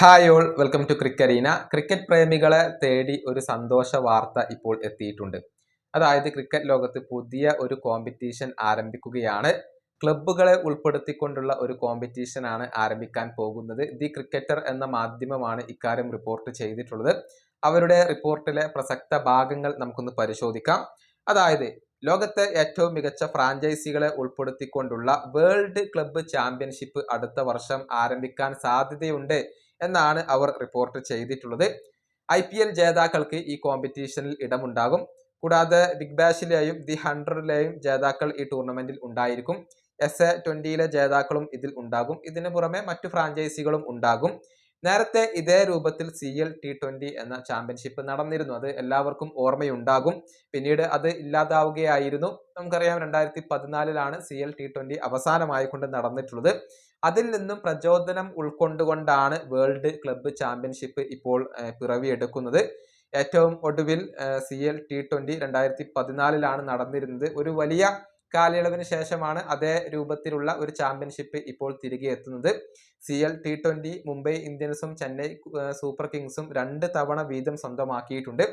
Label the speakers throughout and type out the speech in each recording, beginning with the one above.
Speaker 1: Hi all welcome to Crickerina cricket പ്രേമികളെ തേടി ഒരു സന്തോഷ വാർത്ത ഇപ്പോൾ എത്തിയിട്ടുണ്ട്. അതായത് ക്രിക്കറ്റ് ലോകത്ത് പുതിയ ഒരു കോമ്പറ്റീഷൻ ആരംഭിക്കുകയാണ്. ക്ലബ്ബുകളെ ഉൾപ്പെടുത്തിക്കൊണ്ടുള്ള ഒരു കോമ്പറ്റീഷൻ ആണ് ആരംഭിക്കാൻ പോകുന്നത്. ദി ക്രിക്കറ്റർ എന്ന മാധ്യമമാണ് ഇക്കാര്യം റിപ്പോർട്ട് ചെയ്തിട്ടുള്ളത്. അവരുടെ റിപ്പോർട്ടിലെ പ്രസക്ത ഭാഗങ്ങൾ നമുക്കൊന്ന് പരിശോധിക്കാം. അതായത് ലോകത്തെ ഏറ്റവും മികച്ച ഫ്രാഞ്ചൈസികളെ ഉൾപ്പെടുത്തിക്കൊണ്ടുള്ള വേൾഡ് ക്ലബ്ബ് ചാമ്പ്യൻഷിപ്പ് അടുത്ത വർഷം ആരംഭിക്കാൻ സാധ്യതയുണ്ട് എന്നാണ് അവർ റിപ്പോർട്ട് ചെയ്തിട്ടുള്ളത്. ഐ പി എൽ ജേതാക്കൾക്ക് ഈ കോമ്പറ്റീഷനിൽ ഇടമുണ്ടാകും. കൂടാതെ ബിഗ് ബാഷിലെയും ദി ഹൺഡ്രഡിലെയും ജേതാക്കൾ ഈ ടൂർണമെന്റിൽ ഉണ്ടായിരിക്കും. എസ് എ ട്വന്റിയിലെ ജേതാക്കളും ഇതിൽ ഉണ്ടാകും. ഇതിനു പുറമെ മറ്റു ഫ്രാഞ്ചൈസികളും ഉണ്ടാകും. നേരത്തെ ഇതേ രൂപത്തിൽ സി എൽ ടി ട്വന്റി എന്ന ചാമ്പ്യൻഷിപ്പ് നടന്നിരുന്നു. അത് എല്ലാവർക്കും ഓർമ്മയുണ്ടാകും. പിന്നീട് അത് ഇല്ലാതാവുകയായിരുന്നു. നമുക്കറിയാം രണ്ടായിരത്തി പതിനാലിലാണ് സി എൽ ടി ട്വന്റി അവസാനമായി കൊണ്ട് നടന്നിട്ടുള്ളത്. അതിൽ നിന്നും പ്രചോദനം ഉൾക്കൊണ്ടുകൊണ്ടാണ് വേൾഡ് ക്ലബ്ബ് ചാമ്പ്യൻഷിപ്പ് ഇപ്പോൾ പിറവിയെടുക്കുന്നത്. ഏറ്റവും ഒടുവിൽ സി എൽ ടി ട്വന്റി രണ്ടായിരത്തി പതിനാലിലാണ് നടന്നിരുന്നത്. ഒരു വലിയ കാലയളവിന് ശേഷമാണ് അതേ രൂപത്തിലുള്ള ഒരു ചാമ്പ്യൻഷിപ്പ് ഇപ്പോൾ തിരികെ എത്തുന്നത്. C L T twenty Mumbai ഇന്ത്യൻസും ചെന്നൈ സൂപ്പർ കിങ്സും രണ്ട് തവണ വീതം സ്വന്തമാക്കിയിട്ടുണ്ട്.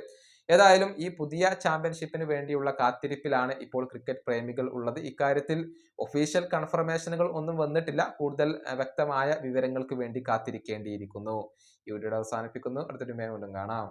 Speaker 1: ഏതായാലും ഈ പുതിയ ചാമ്പ്യൻഷിപ്പിന് വേണ്ടിയുള്ള കാത്തിരിപ്പിലാണ് ഇപ്പോൾ ക്രിക്കറ്റ് പ്രേമികൾ ഉള്ളത്. ഇക്കാര്യത്തിൽ ഒഫീഷ്യൽ കൺഫർമേഷനുകൾ ഒന്നും വന്നിട്ടില്ല. കൂടുതൽ വ്യക്തമായ വിവരങ്ങൾക്ക് വേണ്ടി കാത്തിരിക്കേണ്ടിയിരിക്കുന്നു. ഈ വീഡിയോ അവസാനിപ്പിക്കുന്നു. അടുത്തൊരു മേ വീണ്ടും കാണാം.